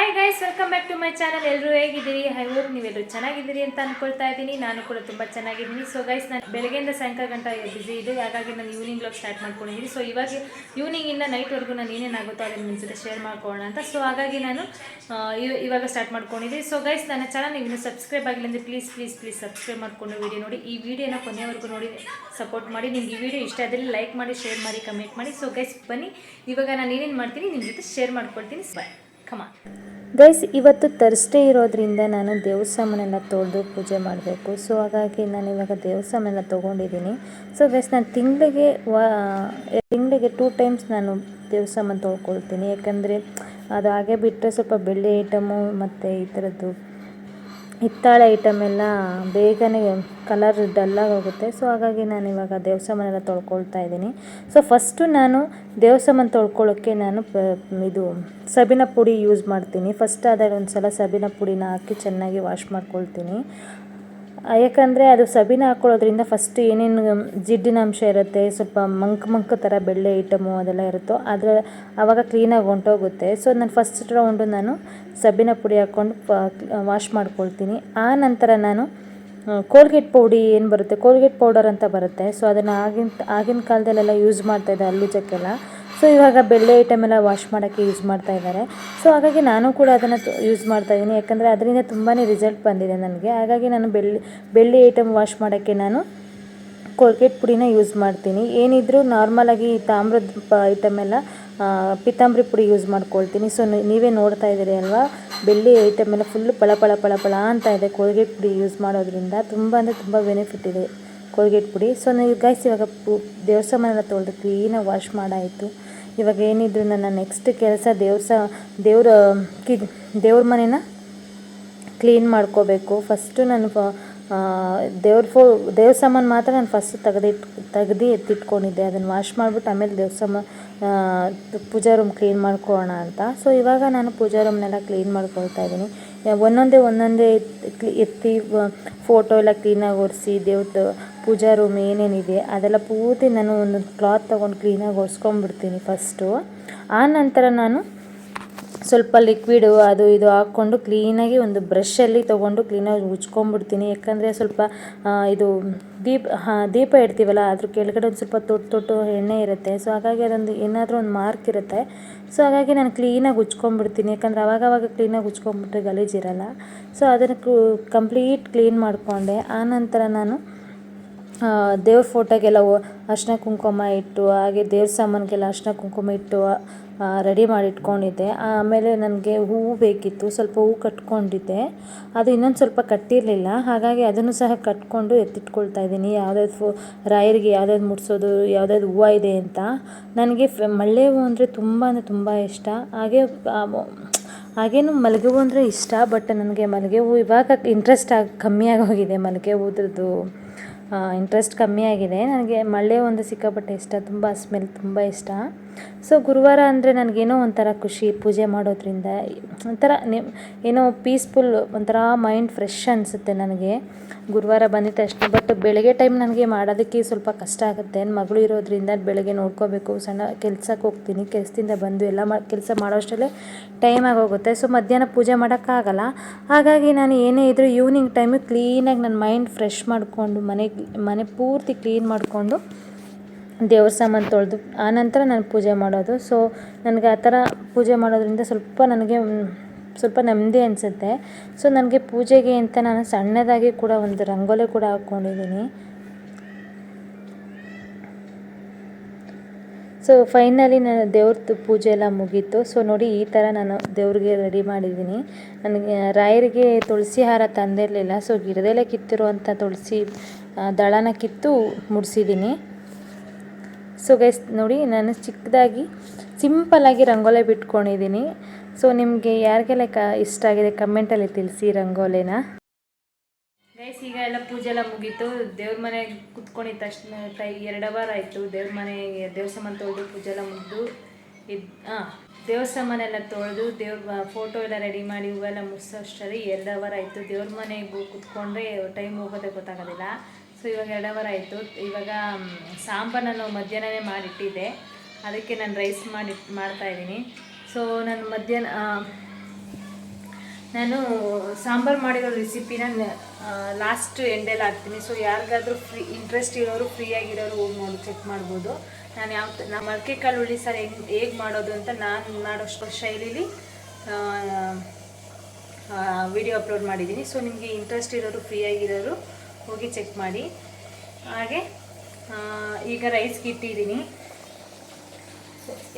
Hi guys welcome back to my channel ಎಲ್ಲರೂ ಹೇಗಿದ್ದೀರಿ? I hope ನೀವೆಲ್ಲರೂ ಚೆನ್ನಾಗಿದ್ದೀರಿ ಅಂತ ಅನ್ಕೊಳ್ತಾ ಇದ್ದೀನಿ. ನಾನು ಕೂಡ ತುಂಬ ಚೆನ್ನಾಗಿದ್ದೀನಿ. ಸೊ ಗೈಸ್ ನಾನು ಬೆಳಗ್ಗೆಯಿಂದ ಸಾಯಂಕಾಲ ಗಂಟ ಬಿಸಿ ಇದೆ ಹಾಗಾಗಿ ನಾನು ಈವ್ನಿಂಗ್ ಬ್ಲಾಗ್ ಸ್ಟಾರ್ಟ್ ಮಾಡ್ಕೊಂಡಿದ್ದೀನಿ. ಸೊ ಇವಾಗ ಈವ್ನಿಂಗಿಂದ ನೈಟ್ವರೆಗೂ ನಾನು ಏನೇನಾಗುತ್ತೋ ಅದನ್ನು ನಿಮ್ಮ ಜೊತೆ ಶೇರ್ ಮಾಡ್ಕೊಳ್ಳೋಣ ಅಂತ. ಸೊ ಹಾಗಾಗಿ ನಾನು ಇವ- ಇವಾಗ ಸ್ಟಾರ್ಟ್ ಮಾಡ್ಕೊಂಡಿದ್ದೀನಿ. ಸೊ ಗೈಸ್ ನನ್ನ ಚಾನಲ್ ನೀವು ಸಬ್ಸ್ಕ್ರೈಬ್ ಆಗಿಲ್ಲ ಅಂದರೆ ಪ್ಲೀಸ್ ಪ್ಲೀಸ್ ಪ್ಲೀಸ್ ಸಬ್ಸ್ಕ್ರೈಬ್ ಮಾಡಿಕೊಂಡು ವಿಡಿಯೋ ನೋಡಿ. ಈ ವಿಡಿಯೋನ ಕೊನೆವರೆಗೂ ನೋಡಿ ಸಪೋರ್ಟ್ ಮಾಡಿ. ನಿಮ್ಗೆ ಈ ವಿಡಿಯೋ ಇಷ್ಟ ಆದಲ್ಲಿ ಲೈಕ್ ಮಾಡಿ ಶೇರ್ ಮಾಡಿ ಕಮೆಂಟ್ ಮಾಡಿ. ಸೊ ಗೈಸ್ ಬನ್ನಿ. ಇವಾಗ ನಾನು ಏನೇನು ಮಾಡ್ತೀನಿ ನಿಮ್ಮ ಜೊತೆ ಶೇರ್ ಮಾಡ್ಕೊಳ್ತೀನಿ. ಬಾಯ್ ಗೈಸ್ ಇವತ್ತು ತರ್ಸ್ಡೇ ಇರೋದ್ರಿಂದ ನಾನು ದೇವಸ್ಥಾನನೆಲ್ಲ ತೊಳೆದು ಪೂಜೆ ಮಾಡಬೇಕು. ಸೊ ಹಾಗಾಗಿ ನಾನು ಇವಾಗ ದೇವಸ್ಥಾನನೆಲ್ಲ ತೊಗೊಂಡಿದ್ದೀನಿ. ಸೊ ಗೈಸ್ ನಾನು ತಿಂಗಳಿಗೆ ವಾ, ತಿಂಗಳಿಗೆ ಟೂ ಟೈಮ್ಸ್ ನಾನು ದೇವಸ್ಥಾನ ತೊಳ್ಕೊಳ್ತೀನಿ. ಯಾಕಂದರೆ ಅದು ಹಾಗೆ ಬಿಟ್ಟರೆ ಸ್ವಲ್ಪ ಬೆಳ್ಳಿ ಐಟಮು ಮತ್ತು ಈ ಥರದ್ದು ಹಿತ್ತಾಳೆ ಐಟಮ್ ಎಲ್ಲ ಬೇಗನೆ ಕಲರ್ ಡಲ್ಲಾಗಿ ಹೋಗುತ್ತೆ ಸೊ ಹಾಗಾಗಿ ನಾನು ಇವಾಗ ದೇವಸಮನೆಲ್ಲ ತೊಳ್ಕೊಳ್ತಾ ಇದ್ದೀನಿ. ಸೊ ಫಸ್ಟು ನಾನು ದೇವಸ್ಥಾನ ತೊಳ್ಕೊಳ್ಳೋಕ್ಕೆ ನಾನು ಇದು ಸಬಿನ ಪುಡಿ ಯೂಸ್ ಮಾಡ್ತೀನಿ. ಫಸ್ಟ್ ಆದರೆ ಒಂದು ಸಲ ಸಬಿನ ಪುಡಿನ ಹಾಕಿ ಚೆನ್ನಾಗಿ ವಾಶ್ ಮಾಡ್ಕೊಳ್ತೀನಿ. ಯಾಕಂದರೆ ಅದು ಸಬೀನ ಹಾಕ್ಕೊಳ್ಳೋದ್ರಿಂದ ಫಸ್ಟ್ ಏನೇನು ಜಿಡ್ಡಿನ ಅಂಶ ಇರುತ್ತೆ, ಸ್ವಲ್ಪ ಮಂಕ್ ಮಂಕ್ ಥರ ಬೆಳ್ಳೆ ಐಟಮು ಅದೆಲ್ಲ ಇರುತ್ತೋ, ಅದರ ಆವಾಗ ಕ್ಲೀನಾಗಿ ಹೊಂಟೋಗುತ್ತೆ. ಸೊ ನಾನು ಫಸ್ಟ್ ರೌಂಡು ನಾನು ಸಬಿನ ಪುಡಿ ಹಾಕ್ಕೊಂಡು ವಾಶ್ ಮಾಡ್ಕೊಳ್ತೀನಿ. ಆ ನಂತರ ನಾನು ಕೋಲ್ಗೇಟ್ ಪೌಡಿ ಏನು ಬರುತ್ತೆ ಕೋಲ್ಗೇಟ್ ಪೌಡರ್ ಅಂತ ಬರುತ್ತೆ. ಸೊ ಅದನ್ನು ಆಗಿನ ಆಗಿನ ಕಾಲದಲ್ಲೆಲ್ಲ ಯೂಸ್ ಮಾಡ್ತಾಯಿದ್ದೆ ಹಲ್ಲುಜ್ಜಕ್ಕೆಲ್ಲ ಸೊ ಇವಾಗ ಬೆಳ್ಳೆ ಐಟಮ್ ಎಲ್ಲ ವಾಶ್ ಮಾಡೋಕ್ಕೆ ಯೂಸ್ ಮಾಡ್ತಾ ಇದ್ದಾರೆ. ಸೊ ಹಾಗಾಗಿ ನಾನು ಕೂಡ ಅದನ್ನು ಯೂಸ್ ಮಾಡ್ತಾ ಇದ್ದೀನಿ. ಯಾಕಂದರೆ ಅದರಿಂದ ತುಂಬಾ ರಿಸಲ್ಟ್ ಬಂದಿದೆ ನನಗೆ. ಹಾಗಾಗಿ ನಾನು ಬೆಳ್ಳಿ ಬೆಳ್ಳಿ ಐಟಮ್ ವಾಶ್ ಮಾಡೋಕ್ಕೆ ನಾನು ಕೋಲ್ಗೇಟ್ ಪುಡಿನ ಯೂಸ್ ಮಾಡ್ತೀನಿ. ಏನಿದ್ರೂ ನಾರ್ಮಲಾಗಿ ತಾಮ್ರದ ಐಟಮ್ ಎಲ್ಲ ಪಿತಾಂಬರಿ ಪುಡಿ ಯೂಸ್ ಮಾಡ್ಕೊಳ್ತೀನಿ. ಸೊ ನೀವೇ ನೋಡ್ತಾ ಇದ್ದೀರಿ ಅಲ್ವಾ? ಬೆಳ್ಳಿ ಐಟಮ್ ಎಲ್ಲ ಫುಲ್ಲು ಪಳ ಪಳ ಪಳ ಪಳ ಅಂತ ಇದೆ ಕೋಲ್ಗೇಟ್ ಪುಡಿ ಯೂಸ್ ಮಾಡೋದ್ರಿಂದ. ತುಂಬ ಅಂದರೆ ತುಂಬ ಬೆನಿಫಿಟ್ ಇದೆ. ಕೋಲ್ಗೇಟ್ ಪುಡಿ. ಸೊ ನೀವು ಗೈಸ್ ಇವಾಗ ಪು ದೇವ್ರ ಸಾಮಾನೆಲ್ಲ ತೊಳೆದು ಕ್ಲೀನಾಗಿ ವಾಶ್ ಮಾಡಾಯಿತು. ಇವಾಗ ಏನಿದ್ರು ನನ್ನ ನೆಕ್ಸ್ಟ್ ಕೆಲಸ ದೇವ್ರ ದೇವ್ರ, ಕಿ, ದೇವ್ರ ಮನೇನ ಕ್ಲೀನ್ ಮಾಡ್ಕೋಬೇಕು. ಫಸ್ಟು ನಾನು ದೇವ್ರ ಫೋ, ದೇವ್ರ ಸಾಮಾನು ಮಾತ್ರ ನಾನು ಫಸ್ಟ್ ತೆಗೆದಿಟ್, ತೆಗೆದು ಎತ್ತಿಟ್ಕೊಂಡಿದ್ದೆ. ಅದನ್ನು ವಾಶ್ ಮಾಡಿಬಿಟ್ಟು ಆಮೇಲೆ ದೇವ್ರ ಸಾಮಾನು ಪೂಜಾ ರೂಮ್ ಕ್ಲೀನ್ ಮಾಡ್ಕೊಳ್ಳೋಣ ಅಂತ. ಸೊ ಇವಾಗ ನಾನು ಪೂಜಾ ರೂಮ್ನೆಲ್ಲ ಕ್ಲೀನ್ ಮಾಡ್ಕೊಳ್ತಾ ಇದ್ದೀನಿ. ಒಂದೊಂದೇ ಒಂದೊಂದೇ ಎತ್ತಿ ಎತ್ತಿ ಫೋಟೋ ಎಲ್ಲ ಕ್ಲೀನಾಗಿ ಒರೆಸಿ ದೇವ್ರದ್ದು ಪೂಜಾ ರೂಮ್ ಏನೇನಿದೆ, ಅದೆಲ್ಲ ಪೂರ್ತಿ ನಾನು ಒಂದೊಂದು ಕ್ಲಾತ್ ತೊಗೊಂಡು ಕ್ಲೀನಾಗಿ ಒರೆಸ್ಕೊಂಡ್ಬಿಡ್ತೀನಿ ಫಸ್ಟು ಆ ನಂತರ ನಾನು ಸ್ವಲ್ಪ ಲಿಕ್ವಿಡು ಅದು ಇದು ಹಾಕ್ಕೊಂಡು ಕ್ಲೀನಾಗಿ ಒಂದು ಬ್ರಷಲ್ಲಿ ತೊಗೊಂಡು ಕ್ಲೀನಾಗಿ ಉಜ್ಕೊಂಡ್ಬಿಡ್ತೀನಿ. ಯಾಕಂದರೆ ಸ್ವಲ್ಪ ಇದು ದೀಪ, ಹಾಂ, ದೀಪ ಇಡ್ತೀವಲ್ಲ, ಅದ್ರ ಕೆಳಗಡೆ ಒಂದು ಸ್ವಲ್ಪ ತೊಟ್ಟು ತೊಟ್ಟು ಎಣ್ಣೆ ಇರುತ್ತೆ. ಸೊ ಹಾಗಾಗಿ ಅದೊಂದು ಏನಾದರೂ ಒಂದು ಮಾರ್ಕ್ ಇರುತ್ತೆ. ಸೊ ಹಾಗಾಗಿ ನಾನು ಕ್ಲೀನಾಗಿ ಉಜ್ಕೊಂಡ್ಬಿಡ್ತೀನಿ. ಯಾಕಂದರೆ ಅವಾಗವಾಗ ಅವಾಗ ಕ್ಲೀನಾಗಿ ಉಜ್ಕೊಂಡ್ಬಿಟ್ರೆ ಗಲೀಜಿರಲ್ಲ ಸೊ ಅದನ್ನು ಕಂಪ್ಲೀಟ್ ಕ್ಲೀನ್ ಮಾಡಿಕೊಂಡೆ. ಆನಂತರ ನಾನು ದೇವ್ರ ಫೋಟೋಗೆಲ್ಲ ಅರ್ಶಿನ ಕುಂಕುಮ ಇಟ್ಟು, ಹಾಗೆ ದೇವ್ರ ಸಾಮಾನಿಗೆಲ್ಲ ಅರ್ಶಿನ ಕುಂಕುಮ ಇಟ್ಟು ರೆಡಿ ಮಾಡಿ ಇಟ್ಕೊಂಡಿದ್ದೆ ಆಮೇಲೆ ನನಗೆ ಹೂವು ಬೇಕಿತ್ತು, ಸ್ವಲ್ಪ ಹೂವು ಕಟ್ಕೊಂಡಿದ್ದೆ. ಅದು ಇನ್ನೊಂದು ಸ್ವಲ್ಪ ಕಟ್ಟಿರಲಿಲ್ಲ. ಹಾಗಾಗಿ ಅದನ್ನು ಸಹ ಕಟ್ಕೊಂಡು ಎತ್ತಿಟ್ಕೊಳ್ತಾ ಇದ್ದೀನಿ. ಯಾವುದಾದ್ರು ಫೋ, ರಾಯರಿಗೆ ಯಾವ್ದಾದ್ರು ಮುಟ್ಸೋದು ಯಾವುದಾದ್ರು ಹೂವು ಇದೆ ಅಂತ. ನನಗೆ ಮಲ್ಲೆ ಹೂವು ಅಂದರೆ ತುಂಬ ಅಂದರೆ ತುಂಬ ಇಷ್ಟ. ಹಾಗೆ ಹಾಗೇನು ಮಲ್ಲಿಗೆ ಹೂವು ಅಂದರೆ ಇಷ್ಟ, ಬಟ್ ನನಗೆ ಮಲ್ಲಿಗೆ ಹೂವು ಇವಾಗ ಇಂಟ್ರೆಸ್ಟ್ ಆಗಿ ಕಮ್ಮಿಯಾಗಿ ಹೋಗಿದೆ. ಮಲ್ಲಿಗೆ ಹೂದ್ರದ್ದು ಇಂಟ್ರೆಸ್ಟ್ ಕಮ್ಮಿ ಆಗಿದೆ. ನನಗೆ ಮಳ್ಳೆ ಒಂದು ಸಿಕ್ಕಾಪಟ್ಟೆ ಇಷ್ಟ. ತುಂಬ ಸ್ಮೆಲ್ ತುಂಬ ಇಷ್ಟ. ಸೊ ಗುರುವಾರ ಅಂದರೆ ನನಗೇನೋ ಒಂಥರ ಖುಷಿ ಪೂಜೆ ಮಾಡೋದ್ರಿಂದ. ಒಂಥರ ಏನೋ ಪೀಸ್ಫುಲ್ ಒಂಥರ ಮೈಂಡ್ ಫ್ರೆಶ್ ಅನಿಸುತ್ತೆ ನನಗೆ. ಗುರುವಾರ ಬಂದಿದ್ದ ತಕ್ಷಣ ಬಟ್ ಬೆಳಗ್ಗೆ ಟೈಮ್ ನನಗೆ ಮಾಡೋದಕ್ಕೆ ಸ್ವಲ್ಪ ಕಷ್ಟ ಆಗುತ್ತೆ. ಮಗಳು ಇರೋದ್ರಿಂದ ಬೆಳಗ್ಗೆ ನೋಡ್ಕೋಬೇಕು, ಸಣ್ಣ ಕೆಲ್ಸಕ್ಕೆ ಹೋಗ್ತೀನಿ, ಕೆಲಸದಿಂದ ಬಂದು ಎಲ್ಲ ಮಾ, ಕೆಲಸ ಮಾಡೋಷ್ಟರಲ್ಲೇ ಟೈಮ್ ಆಗೋಗುತ್ತೆ. ಸೊ ಮಧ್ಯಾಹ್ನ ಪೂಜೆ ಮಾಡೋಕ್ಕಾಗಲ್ಲ. ಹಾಗಾಗಿ ನಾನು ಏನೇ ಇದ್ದರೂ ಈವ್ನಿಂಗ್ ಟೈಮು ಕ್ಲೀನಾಗಿ ನನ್ನ ಮೈಂಡ್ ಫ್ರೆಶ್ ಮಾಡಿಕೊಂಡು, ಮನೆ ಮನೆ ಪೂರ್ತಿ ಕ್ಲೀನ್ ಮಾಡಿಕೊಂಡು ದೇವ್ರ ಸಾಮಾನು ತೊಳೆದು ಆನಂತರ ನಾನು ಪೂಜೆ ಮಾಡೋದು. ಸೊ ನನಗೆ ಆ ಥರ ಪೂಜೆ ಮಾಡೋದ್ರಿಂದ ಸ್ವಲ್ಪ ನನಗೆ ಸ್ವಲ್ಪ ನೆಮ್ಮದಿ ಅನಿಸುತ್ತೆ. ಸೊ ನನಗೆ ಪೂಜೆಗೆ ಅಂತ ನಾನು ಸಣ್ಣದಾಗಿ ಕೂಡ ಒಂದು ರಂಗೋಲಿ ಕೂಡ ಹಾಕ್ಕೊಂಡಿದ್ದೀನಿ ಸೊ ಫೈನಲಿ ನಾನು ದೇವ್ರದ್ದು ಪೂಜೆ ಎಲ್ಲ ಮುಗೀತು. ಸೊ ನೋಡಿ ಈ ಥರ ನಾನು ದೇವ್ರಿಗೆ ರೆಡಿ ಮಾಡಿದ್ದೀನಿ ನನಗೆ ರಾಯರಿಗೆ ತುಳಸಿ ಹಾರ ತಂದಿರಲಿಲ್ಲ. ಸೊ ಗಿಡದಲ್ಲೇ ಕಿತ್ತಿರುವಂಥ ತುಳಸಿ ದಳನ ಕಿತ್ತು ಮುಡಿಸಿದ್ದೀನಿ ಸೊ ಗೈಸ್ ನೋಡಿ, ನಾನು ಚಿಕ್ಕದಾಗಿ ಸಿಂಪಲ್ಲಾಗಿ ರಂಗೋಲೆ ಬಿಟ್ಕೊಂಡಿದ್ದೀನಿ. ಸೊ ನಿಮಗೆ ಯಾರಿಗೆಲ್ಲ ಕ ಇಷ್ಟ ಆಗಿದೆ ಕಮೆಂಟಲ್ಲಿ ತಿಳಿಸಿ ರಂಗೋಲಿನ. ಗೈಸ್ ಈಗ ಎಲ್ಲ ಪೂಜೆ ಎಲ್ಲ ಮುಗೀತು. ದೇವ್ರ ಮನೆಗೆ ಕುತ್ಕೊಂಡಿದ್ದ ತಕ್ಷಣ ಟೈ ಎರಡು ಅವರ್ ಆಯಿತು. ದೇವ್ರ ಮನೆ, ದೇವ್ರ ಸಾಮಾನು ತೊಳೆದು ಪೂಜೆ ಎಲ್ಲ ಮುಗಿದು ಇದು ಹಾಂ ದೇವ್ರ ಸಾಮಾನೆಲ್ಲ ತೊಳೆದು ದೇವ್ರ ಫೋಟೋ ಎಲ್ಲ ರೆಡಿ ಮಾಡಿ ಹೂವೆಲ್ಲ ಮುಗಿಸೋ ಅಷ್ಟರಲ್ಲಿ ಎರಡು ಅವರ್ ಆಯಿತು. ದೇವ್ರ ಮನೆಗೆ ಕುತ್ಕೊಂಡ್ರೆ ಟೈಮ್ ಹೋಗೋದೇ ಗೊತ್ತಾಗೋದಿಲ್ಲ. ಸೊ ಇವಾಗ ಎರಡು ಅವರ್ ಆಯಿತು. ಇವಾಗ ಸಾಂಬಾರು ನಾನು ಮಧ್ಯಾಹ್ನವೇ ಮಾಡಿಟ್ಟಿದ್ದೆ. ಅದಕ್ಕೆ ನಾನು ರೈಸ್ ಮಾಡಿ ಮಾಡ್ತಾಯಿದ್ದೀನಿ ಸೊ ನಾನು ಮಧ್ಯಾಹ್ನ ನಾನು ಸಾಂಬಾರು ಮಾಡಿರೋ ರೆಸಿಪಿನ ಲಾಸ್ಟ್ ಎಂಡಲ್ಲಿ ಹಾಕ್ತೀನಿ. ಸೊ ಯಾರಿಗಾದ್ರೂ ಫ್ರೀ ಇಂಟ್ರೆಸ್ಟ್ ಇರೋರು ಫ್ರೀಯಾಗಿರೋರು ಹೋಗಿ ನೋಡಿ ಚೆಕ್ ಮಾಡ್ಬೋದು. ನಾನು ಯಾವ ನಮ್ಮ ಮೊಳಕೆ ಕಾಳು ಹುಳಿ ಸಾರು ಹೆಂಗೆ, ಹೇಗೆ ಮಾಡೋದು ಅಂತ ನಾನು ಮಾಡೋಷ್ಟು ಶೈಲಿಲಿ ವಿಡಿಯೋ ಅಪ್ಲೋಡ್ ಮಾಡಿದ್ದೀನಿ. ಸೊ ನಿಮಗೆ ಇಂಟ್ರೆಸ್ಟ್ ಇರೋರು ಫ್ರೀಯಾಗಿರೋರು ಹೋಗಿ ಚೆಕ್ ಮಾಡಿ. ಹಾಗೆ ಈಗ ರೈಸ್ಗೆ ಇಟ್ಟಿದ್ದೀನಿ.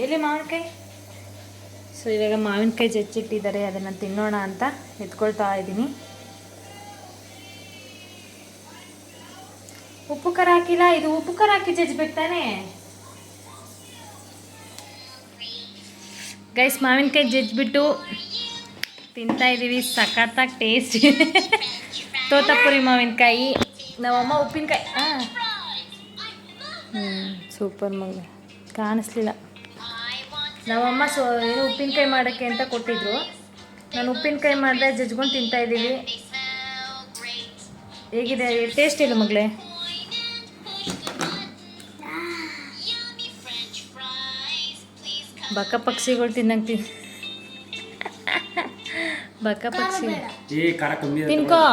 ಎಲ್ಲಿ ಮಾವಿನಕಾಯಿ? ಸೊ ಇವಾಗ ಮಾವಿನಕಾಯಿ ಜಚ್ಚಿಟ್ಟಿದ್ದಾರೆ ಅದನ್ನು ತಿನ್ನೋಣ ಅಂತ ಎತ್ಕೊಳ್ತಾ ಇದ್ದೀನಿ. ಉಪ್ಪು ಖಾರ ಹಾಕಿಲ್ಲ ಇದು ಉಪ್ಪು ಖಾರ ಹಾಕಿ ಜಜ್ಬೇಕು ತಾನೇ? ಗೈಸ್ ಮಾವಿನಕಾಯಿ ಜಜ್ಜಿಬಿಟ್ಟು ತಿಂತಾ ಇದ್ದೀವಿ ಸಖತ್ತಾಗಿ ಟೇಸ್ಟ್ ತೋತಾಪುರಿ ಮಾವಿನಕಾಯಿ ನಮ್ಮಮ್ಮ ಉಪ್ಪಿನಕಾಯಿ ಹಾಂ ಹ್ಞೂ ಸೂಪರ್ ಮಗ ಕಾಣಿಸ್ಲಿಲ್ಲ. ನಮ್ಮಮ್ಮ ಸೊ ಏನು ಉಪ್ಪಿನಕಾಯಿ ಮಾಡೋಕ್ಕೆ ಅಂತ ಕೊಟ್ಟಿದ್ರು. ನಾನು ಉಪ್ಪಿನಕಾಯಿ ಮಾಡಿದೆ ಜಜ್ಕೊಂಡು ತಿಂತಾ ಇದ್ದೀವಿ ಹೇಗಿದೆ ಟೇಸ್ಟ್ ಇಲ್ಲ ಮಗಳೇ ಬಕ್ಕ ಪಕ್ಷಿಗಳು ತಿನ್ನಂಗೆ ತಿನ್ ಬಕ್ಕ ಪಕ್ಷಿ. ತಿನ್ಕೋ.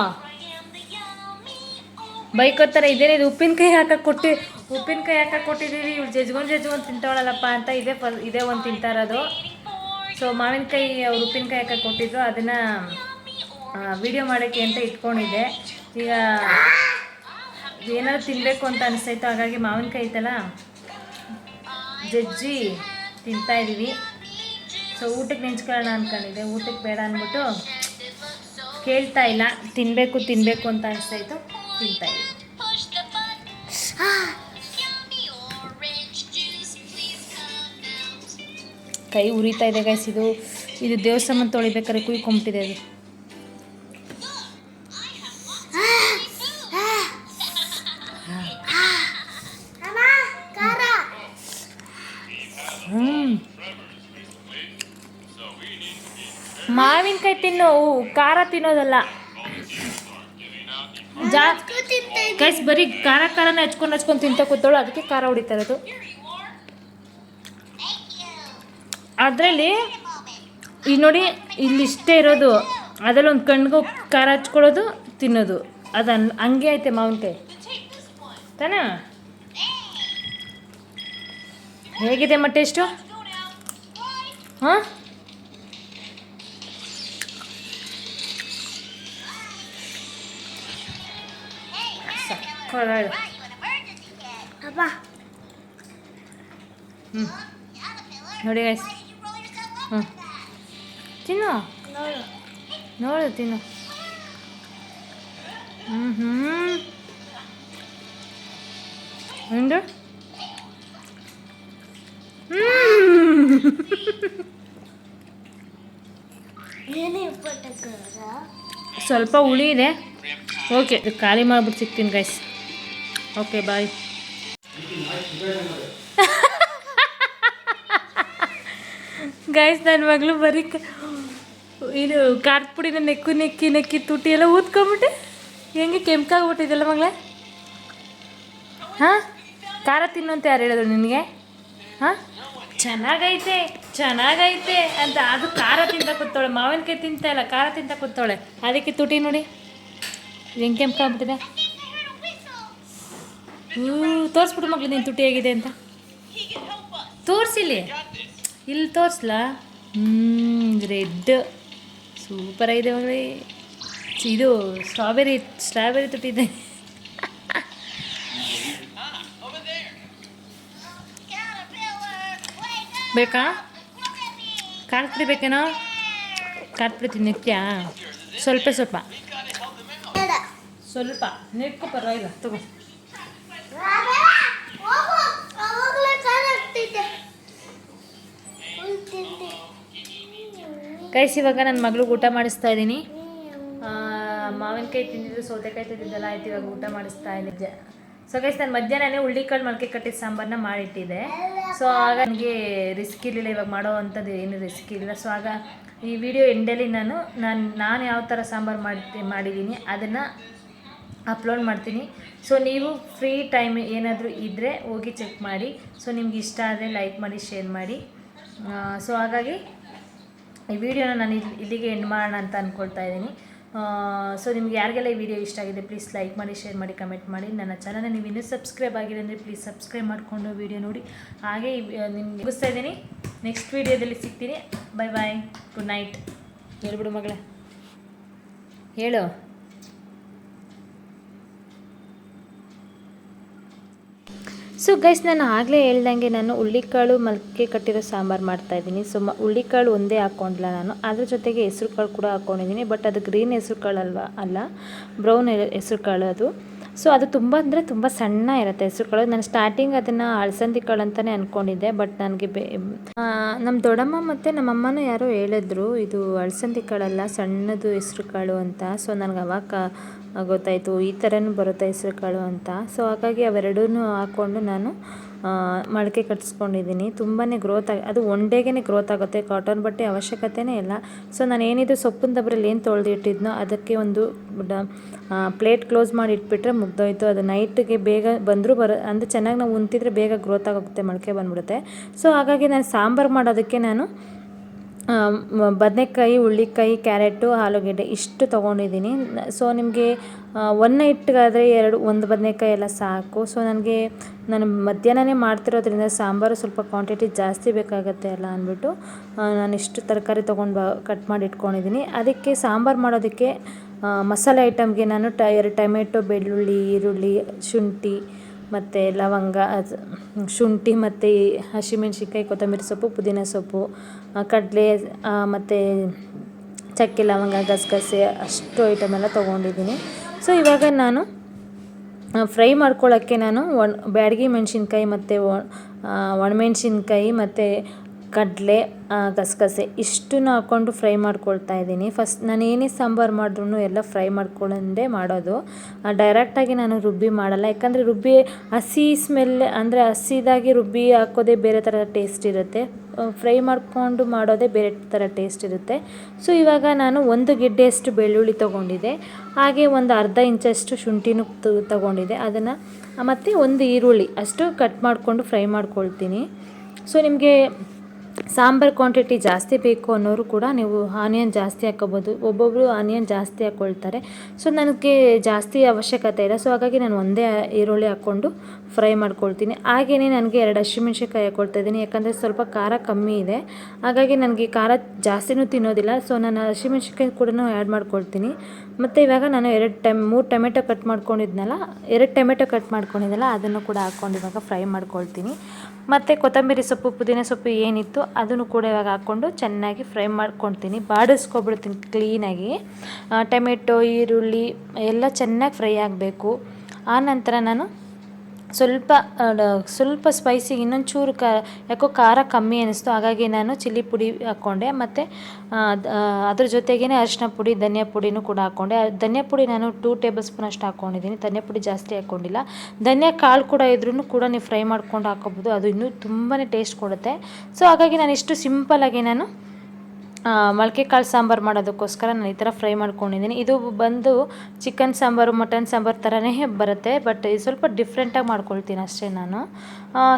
ಬೈಕೋತಾರೆ ಇದೇನೇ, ಇದು ಉಪ್ಪಿನಕಾಯಿ ಹಾಕಕ್ಕೆ ಕೊಟ್ಟು ಉಪ್ಪಿನಕಾಯಿ ಹಾಕಕ್ಕೆ ಕೊಟ್ಟಿದ್ದೀವಿ ಇವ್ರು ಜಜ್ಗೊಂಡು ಜಜ್ಗೊಂಡು ತಿಂತಾವಳಲ್ಲಪ್ಪ ಅಂತ ಇದೇ ಫ ಇದೇ ಒಂದು ತಿಂತಾರದು. ಸೊ ಮಾವಿನಕಾಯಿ ಅವ್ರು ಉಪ್ಪಿನಕಾಯಿ ಹಾಕಕ್ಕೆ ಕೊಟ್ಟಿದ್ರು ಅದನ್ನು ವಿಡಿಯೋ ಮಾಡೋಕ್ಕೆ ಅಂತ ಇಟ್ಕೊಂಡಿದ್ದೆ. ಈಗ ಏನಾದ್ರು ತಿನ್ನಬೇಕು ಅಂತ ಅನಿಸ್ತಾಯಿತ್ತು ಹಾಗಾಗಿ ಮಾವಿನಕಾಯಿ ಐತಲ್ಲ, ಜಜ್ಜಿ ತಿಂತಾಯಿದ್ದೀವಿ ಸೊ ಊಟಕ್ಕೆ ನೆಂಚ್ಕೊಳ್ಳೋಣ ಅಂದ್ಕೊಂಡಿದ್ದೆ ಊಟಕ್ಕೆ ಬೇಡ ಅಂದ್ಬಿಟ್ಟು ಕೇಳ್ತಾ ಇಲ್ಲ ತಿನ್ನಬೇಕು ತಿನ್ನಬೇಕು ಅಂತ ಅನಿಸ್ತಾಯಿತ್ತು ಕೈ ಉರಿತಾ ಇದೆ ಗೈಸ್ ಇದು ಇದು ದೇವಸ್ಥಾನ ತೊಳಿಬೇಕಾದ್ರೆ ಕುಯ್ಕೊಂಬಿಟ್ಟಿದೆ ಅದು. ಮಾವಿನಕಾಯಿ ತಿನ್ನೋ ಖಾರ ತಿನ್ನೋದಲ್ಲ. ಜಾ ಗೈಸ್ ಬರೀ ಖಾರ ಖಾರನ ಹಚ್ಕೊಂಡು ಹಚ್ಕೊಂಡು ತಿಂತ ಕೂತವಳು ಅದಕ್ಕೆ ಖಾರ ಹೊಡಿತಾರೆ ಅದು ಅದರಲ್ಲಿ ಈಗ ನೋಡಿ ಇಲ್ಲಿ ಇಷ್ಟೇ ಇರೋದು. ಅದರಲ್ಲಿ ಒಂದು ಕಣ್ಗೂ ಖಾರ ಹಚ್ಕೊಳ್ಳೋದು ತಿನ್ನೋದು. ಅದು ಅನ್- ಹಂಗೆ ಐತೆ ಮಾವಿನಕಾಯಿ. ತಾನಾ? ಹೇಗಿದೆ ಮತ್ತೆ ಎಷ್ಟು ಹಾಂ? ಸಕ್ಕತ್ತಾಗಿದೆ. ಹ್ಞೂ ನೋಡಿ ಗೈಸ್ ಹ್ಞೂ ತಿನ್ನು ನೋಡು ತಿನ್ನು ಹ್ಞೂ ಹ್ಞೂ ಎಂದು ಸ್ವಲ್ಪ ಹುಳಿ ಇದೆ. ಓಕೆ ಇದು ಖಾಲಿ ಮಾಡ್ಬಿಟ್ಟು ಸಿಗ್ತೀನಿ ಗೈಸ್ ಓಕೆ ಬಾಯ್ ಗೈಸ್ ನನ್ನ ಮಗಳು ಬರೀ ಇದು ಖಾರದ ಪುಡಿನ ನೆಕ್ಕು ನೆಕ್ಕಿ ನೆಕ್ಕಿ ತುಟಿ ಎಲ್ಲ ಊದ್ಕೊಂಬಿಟ್ಟೆ. ಹೆಂಗೆ ಕೆಂಪಾಗ್ಬಿಟ್ಟಿದೆಲ್ಲ ಮಗಳೇ? ಹಾಂ? ಖಾರ ಅಂತ ಯಾರು ಹೇಳಿದ್ರು ನಿನಗೆ? ಹಾಂ? ಚೆನ್ನಾಗೈತೆ ಚೆನ್ನಾಗೈತೆ ಅಂತ. ಅದು ಖಾರ ತಿಂತ ಕೂತವಳೆ. ಮಾವಿನಕಾಯಿ ತಿಂತ ಇಲ್ಲ, ಖಾರ ತಿಂತ ಕೂತವಳೆ. ಅದಕ್ಕೆ ತುಟಿ ನೋಡಿ. ಹೆಂಗೆ ಕೆಂಪಾಗ್ಬಿಟ್ಟಿದೆ ಹ್ಞೂ ತೋರಿಸ್ಬಿಡು ಮಗಳು ನೀನು ತುಟಿ ಆಗಿದೆ ಅಂತ. ತೋರಿಸಿಲಿ ಇಲ್ಲಿ ತೋರಿಸ್ಲ? ಹ್ಞೂ ರೆಡ್. ಸೂಪರ್ ಆಗಿದೆ ಮಗಳೇ. ಇದು ಸ್ಟ್ರಾಬೆರಿ ಸ್ಟ್ರಾಬೆರಿ ತುಟ್ಟಿದೆ ಬೇಕಾ? ಪುಡಿ ಬೇಕೇನೋ ಪುಡಿ ತಿನ್ನಕ್ತ್ಯಾ ಸ್ವಲ್ಪ. ಸ್ವಲ್ಪ ಸ್ವಲ್ಪ ನೆಕ್ಕು ಪರವಾಗಿಲ್ಲ ತಗೋ. ಕೈಸ್ ಇವಾಗ ನನ್ನ ಮಗಳಿಗೆ ಊಟ ಮಾಡಿಸ್ತಾ ಇದ್ದೀನಿ ಮಾವಿನಕಾಯಿ ತಿಂದಿದ್ದು, ಸೌತೆಕಾಯಿ ತಿಂದಿದ್ದೆಲ್ಲ ಆಯ್ತು, ಇವಾಗ ಊಟ ಮಾಡಿಸ್ತಾ ಇದ್ದೆ ಸೊ ಗೈಸ್ ನಾನು ಮಧ್ಯಾಹ್ನನೇ ಹುಳ್ಳಿಕಾಳು ಮೊಳಕೆ ಕಟ್ಟಿದ ಸಾಂಬಾರನ್ನ ಮಾಡಿಟ್ಟಿದ್ದೆ. ಸೊ ಆಗ ನನಗೆ ರಿಸ್ಕ್ ಇರಲಿಲ್ಲ, ಇವಾಗ ಮಾಡೋ ಅಂಥದ್ದು ಏನು ರಿಸ್ಕ್ ಇಲ್ಲ. ಸೊ ಆಗ ಈ ವಿಡಿಯೋ ಎಂಡಲ್ಲಿ ನಾನು ನಾನು ನಾನು ಯಾವ ಥರ ಸಾಂಬಾರು ಮಾಡಿ ಮಾಡಿದ್ದೀನಿ ಅದನ್ನು ಅಪ್ಲೋಡ್ ಮಾಡ್ತೀನಿ. ಸೊ ನೀವು ಫ್ರೀ ಟೈಮ್ ಏನಾದರೂ ಇದ್ದರೆ ಹೋಗಿ ಚೆಕ್ ಮಾಡಿ. ಸೊ ನಿಮ್ಗೆ ಇಷ್ಟ ಆದರೆ ಲೈಕ್ ಮಾಡಿ ಶೇರ್ ಮಾಡಿ. ಸೊ ಹಾಗಾಗಿ ಈ ವಿಡಿಯೋನ ನಾನು ಇಲ್ಲಿ- ಇಲ್ಲಿಗೆ ಎಂಡ್ ಮಾಡೋಣ ಅಂತ ಅಂದ್ಕೊಳ್ತಾ ಇದ್ದೀನಿ. ಸೊ ನಿಮ್ಗೆ ಯಾರಿಗೆಲ್ಲ ಈ ವಿಡಿಯೋ ಇಷ್ಟ ಆಗಿದೆ ಪ್ಲೀಸ್ ಲೈಕ್ ಮಾಡಿ ಶೇರ್ ಮಾಡಿ ಕಮೆಂಟ್ ಮಾಡಿ. ನನ್ನ ಚಾನಲ್ನ ನೀವು ಇನ್ನೂ ಸಬ್ಸ್ಕ್ರೈಬ್ ಆಗಿದೆ ಅಂದರೆ ಪ್ಲೀಸ್ ಸಬ್ಸ್ಕ್ರೈಬ್ ಮಾಡಿಕೊಂಡು ವಿಡಿಯೋ ನೋಡಿ. ಹಾಗೆ ನಿಮ್ಗೆ ಮುಗಿಸ್ತಾ ಇದ್ದೀನಿ. ನೆಕ್ಸ್ಟ್ ವಿಡಿಯೋದಲ್ಲಿ ಸಿಗ್ತೀನಿ. ಬೈ ಬಾಯ್ ಗುಡ್ ನೈಟ್ ಹೇಳ್ಬಿಡು ಮಗಳೇ. ಹೇಳು. ಸೊ ಗೈಸ್ ನಾನು ಆಗಲೇ ಹೇಳ್ದಂಗೆ ನಾನು ಹುಳ್ಳಿಕಾಳು ಮಲ್ಕೆ ಕಟ್ಟಿರೋ ಸಾಂಬಾರು ಮಾಡ್ತಾಯಿದ್ದೀನಿ ಸೊ ಮ ಹುಳ್ಳಿಕಾಳು ಒಂದೇ ಹಾಕ್ಕೊಂಡಿಲ್ಲ ನಾನು. ಅದ್ರ ಜೊತೆಗೆ ಹೆಸ್ರು ಕಾಳು ಕೂಡ ಹಾಕ್ಕೊಂಡಿದ್ದೀನಿ ಬಟ್ ಅದು ಗ್ರೀನ್ ಹೆಸ್ರು ಕಾಳು ಅಲ್ವಾ ಅಲ್ಲ ಬ್ರೌನ್ ಹೆಸ್ರು ಕಾಳು ಅದು. ಸೊ ಅದು ತುಂಬ ಅಂದರೆ ತುಂಬ ಸಣ್ಣ ಇರುತ್ತೆ ಹೆಸ್ರು ಕಾಳು ನಾನು ಸ್ಟಾರ್ಟಿಂಗ್ ಅದನ್ನು ಅಳಸಂದಿ ಕಾಳು ಅಂತಲೇ ಅಂದ್ಕೊಂಡಿದ್ದೆ ಬಟ್ ನನಗೆ ಬೇ ನಮ್ಮ ದೊಡ್ಡಮ್ಮ ಮತ್ತು ನಮ್ಮಮ್ಮನೂ ಯಾರೋ ಹೇಳಿದ್ರು, ಇದು ಅಳಸಂದಿ ಕಾಳಲ್ಲ ಸಣ್ಣದು ಹೆಸರು ಕಾಳು ಅಂತ. ಸೊ ನನಗೆ ಅವಾಗ ಗೊತ್ತಾಯಿತು, ಈ ಥರನೂ ಬರುತ್ತೆ ಹೆಸರು ಕಾಳು ಅಂತ. ಸೊ ಹಾಗಾಗಿ ಅವೆರಡೂ ಹಾಕ್ಕೊಂಡು ನಾನು ಮೊಳಕೆ ಕಟ್ಸ್ಕೊಂಡಿದ್ದೀನಿ ತುಂಬಾ ಗ್ರೋತ್ ಆಗಿ, ಅದು ಒನ್ ಡೇಗೆ ಗ್ರೋತ್ ಆಗುತ್ತೆ. ಕಾಟನ್ ಬಟ್ಟೆ ಅವಶ್ಯಕತೆನೇ ಇಲ್ಲ. ಸೊ ನಾನು ಏನಿದು ಸೊಪ್ಪಿನ ದಬ್ಬರಲ್ಲಿ ಏನು ತೊಳೆದಿಟ್ಟಿದ್ನೋ ಅದಕ್ಕೆ ಒಂದು ಪ್ಲೇಟ್ ಕ್ಲೋಸ್ ಮಾಡಿ ಇಟ್ಬಿಟ್ರೆ ಮುಗ್ದೋಯ್ತು. ಅದು ನೈಟ್ಗೆ ಬೇಗ ಬಂದರೂ ಬರ, ಅಂದರೆ ಚೆನ್ನಾಗಿ ನಾವು ಉಂತಿದ್ರೆ ಬೇಗ ಗ್ರೋತ್ ಆಗೋಗುತ್ತೆ ಮೊಳಕೆ ಬಂದ್ಬಿಡುತ್ತೆ. ಸೊ ಹಾಗಾಗಿ ನಾನು ಸಾಂಬಾರು ಮಾಡೋದಕ್ಕೆ ನಾನು ಬದನೆಕಾಯಿ ಹುಳ್ಳಿಕಾಯಿ ಕ್ಯಾರೆಟು, ಆಲೂಗೆಡ್ಡೆ ಇಷ್ಟು ತೊಗೊಂಡಿದ್ದೀನಿ. ಸೊ, ನಿಮಗೆ ಒನ್ ನೈಟ್ಗಾದರೆ ಎರಡು, ಒಂದು ಬದನೆಕಾಯಿ ಎಲ್ಲ ಸಾಕು. ಸೊ, ನನಗೆ, ನಾನು ಮಧ್ಯಾಹ್ನನೇ ಮಾಡ್ತಿರೋದ್ರಿಂದ ಸಾಂಬಾರು ಸ್ವಲ್ಪ ಕ್ವಾಂಟಿಟಿ ಜಾಸ್ತಿ ಬೇಕಾಗುತ್ತೆ ಅಲ್ಲ ಅಂದ್ಬಿಟ್ಟು ನಾನು ಇಷ್ಟು ತರಕಾರಿ ತೊಗೊಂಡು ಬ ಕಟ್ ಮಾಡಿ ಇಟ್ಕೊಂಡಿದ್ದೀನಿ. ಅದಕ್ಕೆ ಸಾಂಬಾರು ಮಾಡೋದಕ್ಕೆ ಮಸಾಲೆ ಐಟಮ್ಗೆ ನಾನು ಟ, ಎರಡು ಟೊಮೆಟೊ, ಬೆಳ್ಳುಳ್ಳಿ, ಈರುಳ್ಳಿ, ಶುಂಠಿ ಮತ್ತು ಲವಂಗ ಶುಂಠಿ ಮತ್ತು ಹಸಿಮೆಣ್ಸಿನ್ಕಾಯಿ, ಕೊತ್ತಂಬರಿ ಸೊಪ್ಪು, ಪುದೀನ ಸೊಪ್ಪು ಕಡಲೆ ಮತ್ತು ಚಕ್ಕೆ ಲವಂಗ, ಗಸಗಸೆ, ಅಷ್ಟು ಐಟಮ್ ಎಲ್ಲ ತೊಗೊಂಡಿದ್ದೀನಿ. ಸೊ ಇವಾಗ ನಾನು ಫ್ರೈ ಮಾಡ್ಕೊಳ್ಳೋಕ್ಕೆ ನಾನು ಒಣ, ಬ್ಯಾಡಗಿ ಮೆಣಸಿನ್ಕಾಯಿ ಮತ್ತು ಒಣಮೆಣ್ಸಿನ್ಕಾಯಿ ಮತ್ತು ಕಡಲೆ ಗಸಗಸೆ ಇಷ್ಟನ್ನು ಹಾಕ್ಕೊಂಡು ಫ್ರೈ ಮಾಡ್ಕೊಳ್ತಾ ಇದ್ದೀನಿ. ಫಸ್ಟ್ ನಾನು ಏನೇ ಸಾಂಬಾರು ಮಾಡಿದ್ರು ಎಲ್ಲ ಫ್ರೈ ಮಾಡ್ಕೊಂಡೇ ಮಾಡೋದು. ಡೈರೆಕ್ಟಾಗಿ ನಾನು ರುಬ್ಬಿ ಮಾಡಲ್ಲ. ಯಾಕಂದರೆ ರುಬ್ಬಿ, ಹಸಿ ಸ್ಮೆಲ್ ಅಂದರೆ ಹಸಿದಾಗಿ ರುಬ್ಬಿ ಹಾಕೋದೇ ಬೇರೆ ಥರ ಟೇಸ್ಟ್ ಇರುತ್ತೆ. ಫ್ರೈ ಮಾಡಿಕೊಂಡು ಮಾಡೋದೇ ಬೇರೆ ಥರ ಟೇಸ್ಟ್ ಇರುತ್ತೆ. ಸೊ ಇವಾಗ ನಾನು ಒಂದು ಗಿಡ್ಡೆಯಷ್ಟು ಬೆಳ್ಳುಳ್ಳಿ ತೊಗೊಂಡಿದ್ದೆ. ಹಾಗೆ ಒಂದು ಅರ್ಧ ಇಂಚಷ್ಟು ಶುಂಠಿನೂ ತೊಗೊಂಡಿದ್ದೆ. ಅದನ್ನು ಮತ್ತು ಒಂದು ಈರುಳ್ಳಿ ಅಷ್ಟು ಕಟ್ ಮಾಡಿಕೊಂಡು ಫ್ರೈ ಮಾಡ್ಕೊಳ್ತೀನಿ. ಸೊ ನಿಮಗೆ ಸಾಂಬಾರು ಕ್ವಾಂಟಿಟಿ ಜಾಸ್ತಿ ಬೇಕು ಅನ್ನೋರು ಕೂಡ ನೀವು ಆನಿಯನ್ ಜಾಸ್ತಿ ಹಾಕೋಬೋದು ಒಬ್ಬೊಬ್ಬರು ಆನಿಯನ್ ಜಾಸ್ತಿ ಹಾಕ್ಕೊಳ್ತಾರೆ ಸೊ ನನಗೆ ಜಾಸ್ತಿ ಅವಶ್ಯಕತೆ ಇಲ್ಲ. ಸೊ ಹಾಗಾಗಿ ನಾನು ಒಂದೇ ಈರುಳ್ಳಿ ಹಾಕ್ಕೊಂಡು ಫ್ರೈ ಮಾಡ್ಕೊಳ್ತೀನಿ. ಹಾಗೆಯೇ ನನಗೆ ಎರಡು ಹಸಿಮೆಣ್ಸಿನ್ಕಾಯಿ ಹಾಕ್ಕೊಳ್ತಾ ಇದ್ದೀನಿ. ಯಾಕಂದರೆ ಸ್ವಲ್ಪ ಖಾರ ಕಮ್ಮಿ ಇದೆ. ಹಾಗಾಗಿ ನನಗೆ ಖಾರ ಜಾಸ್ತಿನೂ ತಿನ್ನೋದಿಲ್ಲ. ಸೊ ನಾನು ಹಸಿಮೆಣ್ಸಿನ್ಕಾಯಿ ಕೂಡ ಆ್ಯಡ್ ಮಾಡ್ಕೊಳ್ತೀನಿ. ಮತ್ತು ಇವಾಗ ನಾನು ಎರಡು ಟೈಮ್, ಮೂರು ಟೊಮೆಟೊ ಕಟ್ ಮಾಡ್ಕೊಂಡಿದ್ನಲ್ಲ, ಎರಡು ಟೊಮೆಟೊ ಕಟ್ ಮಾಡ್ಕೊಂಡಿದ್ನಲ್ಲ, ಅದನ್ನು ಕೂಡ ಹಾಕ್ಕೊಂಡು ಇವಾಗ ಫ್ರೈ ಮಾಡ್ಕೊಳ್ತೀನಿ. ಮತ್ತು ಕೊತ್ತಂಬರಿ ಸೊಪ್ಪು, ಪುದೀನ ಸೊಪ್ಪು ಏನಿತ್ತು ಅದನ್ನು ಕೂಡ ಇವಾಗ ಹಾಕ್ಕೊಂಡು ಚೆನ್ನಾಗಿ ಫ್ರೈ ಮಾಡ್ಕೊಳ್ತೀನಿ. ಬಾಡಿಸ್ಕೊಬಿಡ್ತೀನಿ ಕ್ಲೀನಾಗಿ ಟೊಮೆಟೊ, ಈರುಳ್ಳಿ ಎಲ್ಲ ಚೆನ್ನಾಗಿ ಫ್ರೈ ಆಗಬೇಕು. ಆ ನಂತರ ನಾನು ಸ್ವಲ್ಪ ಸ್ವಲ್ಪ ಸ್ಪೈಸಿಗೆ ಇನ್ನೊಂಚೂರು ಕ, ಯಾಕೋ ಖಾರ ಕಮ್ಮಿ ಅನ್ನಿಸ್ತು ಹಾಗಾಗಿ ನಾನು ಚಿಲ್ಲಿ ಪುಡಿ ಹಾಕ್ಕೊಂಡೆ ಮತ್ತು ಅದ್ರ ಜೊತೆಗೇ ಅರಿಶಿನ ಪುಡಿ, ಧನಿಯಾ ಪುಡಿನೂ ಕೂಡ ಹಾಕ್ಕೊಂಡೆ ಧನಿಯಾ ಪುಡಿ ನಾನು ಟೂ ಟೇಬಲ್ ಸ್ಪೂನ್ ಅಷ್ಟು ಹಾಕ್ಕೊಂಡಿದ್ದೀನಿ ಧನಿಯಾ ಪುಡಿ ಜಾಸ್ತಿ ಹಾಕ್ಕೊಂಡಿಲ್ಲ ಧನಿಯಾ ಕಾಳು ಕೂಡ ಇದ್ರೂ ಕೂಡ ನೀವು ಫ್ರೈ ಮಾಡ್ಕೊಂಡು ಹಾಕೋಬೋದು. ಅದು ಇನ್ನೂ ತುಂಬಾ ಟೇಸ್ಟ್ ಕೊಡುತ್ತೆ. ಸೊ ಹಾಗಾಗಿ ನಾನು ಇಷ್ಟು ಸಿಂಪಲ್ಲಾಗಿ ನಾನು ಮೊಳಕೆ ಕಾಳು ಸಾಂಬಾರು ಮಾಡೋದಕ್ಕೋಸ್ಕರ ನಾನು ಈ ಥರ ಫ್ರೈ ಮಾಡ್ಕೊಂಡಿದ್ದೀನಿ. ಇದು ಬಂದು ಚಿಕನ್ ಸಾಂಬಾರು, ಮಟನ್ ಸಾಂಬಾರು ಥರನೇ ಬರುತ್ತೆ, ಬಟ್ ಇದು ಸ್ವಲ್ಪ ಡಿಫ್ರೆಂಟಾಗಿ ಮಾಡ್ಕೊಳ್ತೀನಿ ಅಷ್ಟೇ ನಾನು.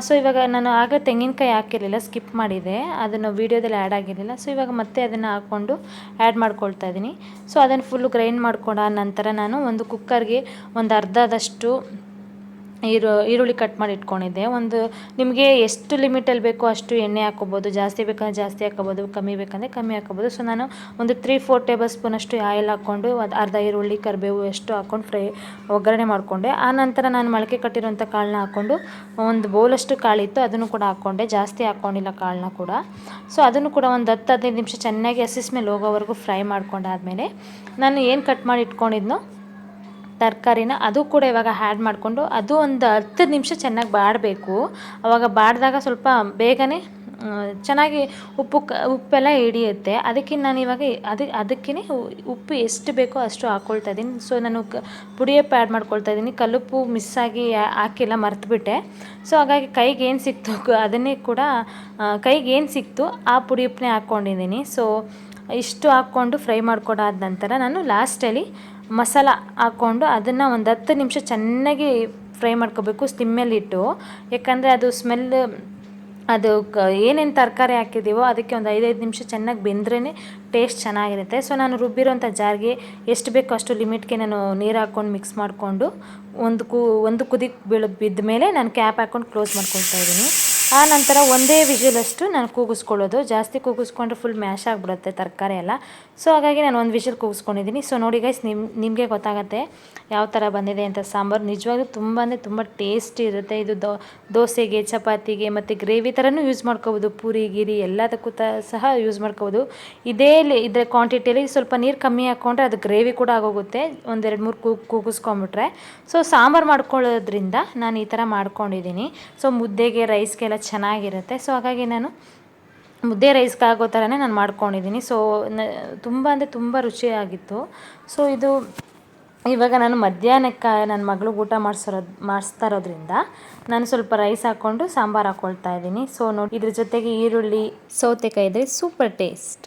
ಸೊ ಇವಾಗ ನಾನು ಆಗ ತೆಂಗಿನಕಾಯಿ ಹಾಕಿರಲಿಲ್ಲ ಸ್ಕಿಪ್ ಮಾಡಿದೆ. ಅದನ್ನು ವೀಡಿಯೋದಲ್ಲಿ ಆ್ಯಡ್ ಆಗಿರಲಿಲ್ಲ. ಸೊ ಇವಾಗ ಮತ್ತೆ ಅದನ್ನು ಹಾಕ್ಕೊಂಡು ಆ್ಯಡ್ ಮಾಡ್ಕೊಳ್ತಾ ಇದ್ದೀನಿ. ಸೊ ಅದನ್ನು ಫುಲ್ಲು ಗ್ರೈಂಡ್ ಮಾಡ್ಕೊಂಡ ನಂತರ ನಾನು ಒಂದು ಕುಕ್ಕರ್ಗೆ ಒಂದು ಅರ್ಧದಷ್ಟು ಈರು, ಈರುಳ್ಳಿ ಕಟ್ ಮಾಡಿ ಇಟ್ಕೊಂಡಿದ್ದೆ. ಒಂದು ನಿಮಗೆ ಎಷ್ಟು ಲಿಮಿಟಲ್ಲಿ ಬೇಕೋ ಅಷ್ಟು ಎಣ್ಣೆ ಹಾಕೋಬೋದು ಜಾಸ್ತಿ ಬೇಕಂದರೆ ಜಾಸ್ತಿ ಹಾಕೋಬೋದು ಕಮ್ಮಿ ಬೇಕಂದರೆ ಕಮ್ಮಿ ಹಾಕೋಬೋದು ಸೊ ನಾನು ಒಂದು ತ್ರೀ ಫೋರ್ ಟೇಬಲ್ ಸ್ಪೂನ್ ಅಷ್ಟು ಆಯಿಲ್ ಹಾಕ್ಕೊಂಡು, ಅದು ಅರ್ಧ ಈರುಳ್ಳಿ, ಕರಿಬೇವು ಎಷ್ಟು ಹಾಕ್ಕೊಂಡು ಫ್ರೈ ಒಗ್ಗರಣೆ ಮಾಡಿಕೊಂಡೆ. ಆ ನಂತರ ನಾನು ಮೊಳಕೆ ಕಟ್ಟಿರೋಂಥ ಕಾಳನ್ನ ಹಾಕ್ಕೊಂಡು, ಒಂದು ಬೌಲಷ್ಟು ಕಾಳಿತ್ತು ಅದನ್ನು ಕೂಡ ಹಾಕ್ಕೊಂಡೆ. ಜಾಸ್ತಿ ಹಾಕ್ಕೊಂಡಿಲ್ಲ ಕಾಳನ್ನ ಕೂಡ. ಸೊ ಅದನ್ನು ಕೂಡ ಒಂದು ಹತ್ತು, ಹದಿನೈದು ನಿಮಿಷ ಚೆನ್ನಾಗಿ ಹಸಿಸ್ ಮೇಲೆ ಹೋಗೋವರೆಗೂ ಫ್ರೈ ಮಾಡ್ಕೊಂಡಾದ್ಮೇಲೆ, ನಾನು ಏನು ಕಟ್ ಮಾಡಿ ಇಟ್ಕೊಂಡಿದ್ನೋ ತರಕಾರಿನ ಅದು ಕೂಡ ಇವಾಗ ಆ್ಯಡ್ ಮಾಡಿಕೊಂಡು ಅದು ಒಂದು ಹತ್ತು ನಿಮಿಷ ಚೆನ್ನಾಗಿ ಬಾಡಬೇಕು. ಅವಾಗ ಬಾಡಿದಾಗ ಸ್ವಲ್ಪ ಬೇಗನೆ ಚೆನ್ನಾಗಿ ಉಪ್ಪು ಕ, ಉಪ್ಪೆಲ್ಲ ಹಿಡಿಯುತ್ತೆ. ಅದಕ್ಕೆ ನಾನು ಇವಾಗ ಅದು ಅದಕ್ಕೇ ಉಪ್ಪು ಎಷ್ಟು ಬೇಕೋ ಅಷ್ಟು ಹಾಕ್ಕೊಳ್ತಾ ಇದ್ದೀನಿ ಸೊ ನಾನು ಕ, ಪುಡಿಯಪ್ಪ ಆ್ಯಡ್ ಮಾಡ್ಕೊಳ್ತಾ ಇದ್ದೀನಿ ಕಲ್ಲುಪ್ಪು ಮಿಸ್ ಆಗಿ ಹಾಕಿಲ್ಲ, ಮರ್ತುಬಿಟ್ಟೆ. ಸೊ ಹಾಗಾಗಿ ಕೈಗೆ ಏನು ಸಿಕ್ತು ಅದನ್ನೇ ಕೂಡ ಕೈಗೆ ಏನು ಸಿಕ್ತು ಆ ಪುಡಿ ಉಪ್ಪನ್ನೇ ಹಾಕ್ಕೊಂಡಿದ್ದೀನಿ ಸೊ ಇಷ್ಟು ಹಾಕ್ಕೊಂಡು ಫ್ರೈ ಮಾಡ್ಕೊಡಾದ ನಂತರ ನಾನು ಲಾಸ್ಟಲ್ಲಿ ಮಸಾಲ ಹಾಕ್ಕೊಂಡು ಅದನ್ನು ಒಂದು ಹತ್ತು ನಿಮಿಷ ಚೆನ್ನಾಗಿ ಫ್ರೈ ಮಾಡ್ಕೋಬೇಕು ಸ್ಟಿಮ್ಮಲ್ಲಿಟ್ಟು ಯಾಕಂದರೆ ಅದು ಸ್ಮೆಲ್ ಅದು ಕ ಏನೇನು ತರಕಾರಿ ಹಾಕಿದ್ದೀವೋ ಅದಕ್ಕೆ ಒಂದು ಐದೈದು ನಿಮಿಷ ಚೆನ್ನಾಗಿ ಬೆಂದ್ರೇ ಟೇಸ್ಟ್ ಚೆನ್ನಾಗಿರುತ್ತೆ. ಸೊ ನಾನು ರುಬ್ಬಿರೋಂಥ ಜಾರ್ಗೆ ಎಷ್ಟು ಬೇಕೋ ಅಷ್ಟು ಲಿಮಿಟ್ಗೆ ನಾನು ನೀರು ಹಾಕ್ಕೊಂಡು ಮಿಕ್ಸ್ ಮಾಡಿಕೊಂಡು ಒಂದು ಕು, ಒಂದು ಕುದಿ ಬೀಳ ಬಿದ್ದ ಮೇಲೆ ನಾನು ಕ್ಯಾಪ್ ಹಾಕ್ಕೊಂಡು ಕ್ಲೋಸ್ ಮಾಡ್ಕೊಳ್ತಾ ಇದ್ದೀನಿ. ಆ ನಂತರ ಒಂದೇ ವಿಷಲಷ್ಟು ನಾನು ಕೂಗಿಸ್ಕೊಳ್ಳೋದು. ಜಾಸ್ತಿ ಕೂಗಿಸ್ಕೊಂಡ್ರೆ ಫುಲ್ ಮ್ಯಾಶ್ ಆಗಿಬಿಡುತ್ತೆ ತರಕಾರಿ ಎಲ್ಲ. ಸೊ ಹಾಗಾಗಿ ನಾನು ಒಂದು ವಿಷಲ್ ಕೂಗಿಸ್ಕೊಂಡಿದ್ದೀನಿ ಸೊ ನೋಡಿ ಗೈಸ್ ನಿಮ್, ನಿಮಗೆ ಗೊತ್ತಾಗುತ್ತೆ ಯಾವ ಥರ ಬಂದಿದೆ ಅಂತ ಸಾಂಬಾರು. ನಿಜವಾಗ್ಲೂ ತುಂಬ ಅಂದರೆ ತುಂಬ ಟೇಸ್ಟಿ ಇರುತ್ತೆ. ಇದು ದೋ, ದೋಸೆಗೆ, ಚಪಾತಿಗೆ ಮತ್ತು ಗ್ರೇವಿ ಥರನೂ ಯೂಸ್ ಮಾಡ್ಕೋಬೋದು. ಪೂರಿ, ಗಿರಿ ಎಲ್ಲದಕ್ಕೂ ಸಹ ಯೂಸ್ ಮಾಡ್ಕೋಬೋದು. ಇದೇ ಇದರ ಕ್ವಾಂಟಿಟಿಯಲ್ಲಿ ಸ್ವಲ್ಪ ನೀರು ಕಮ್ಮಿ ಹಾಕ್ಕೊಂಡ್ರೆ ಅದು ಗ್ರೇವಿ ಕೂಡ ಆಗೋಗುತ್ತೆ. ಒಂದೆರಡು ಮೂರು ಕೂ ಕೂಗಿಸ್ಕೊಂಬಿಟ್ರೆ ಸೊ ಸಾಂಬಾರು ಮಾಡ್ಕೊಳ್ಳೋದ್ರಿಂದ ನಾನು ಈ ಥರ ಮಾಡ್ಕೊಂಡಿದ್ದೀನಿ ಸೊ ಮುದ್ದೆಗೆ ರೈಸ್ಗೆಲ್ಲ ಚೆನ್ನಾಗಿರುತ್ತೆ. ಸೊ ಹಾಗಾಗಿ ನಾನು ಮುದ್ದೆ ರೈಸ್ಗಾಗೋ ಥರನೇ ನಾನು ಮಾಡ್ಕೊಂಡಿದ್ದೀನಿ. ಸೊ ತುಂಬ ಅಂದರೆ ತುಂಬ ರುಚಿಯಾಗಿತ್ತು. ಸೊ ಇದು ಇವಾಗ ನಾನು ಮಧ್ಯಾಹ್ನಕ್ಕೆ ನನ್ನ ಮಗಳು ಊಟ ಮಾಡಿಸಿರೋದು ಮಾಡಿಸ್ತಾ ಇರೋದ್ರಿಂದ ನಾನು ಸ್ವಲ್ಪ ರೈಸ್ ಹಾಕ್ಕೊಂಡು ಸಾಂಬಾರು ಹಾಕ್ಕೊಳ್ತಾ ಇದ್ದೀನಿ. ಸೊ ನೋಡಿ ಇದ್ರ ಜೊತೆಗೆ ಈರುಳ್ಳಿ, ಸೌತೆಕಾಯಿ ಇದ್ರೆ ಸೂಪರ್ ಟೇಸ್ಟ್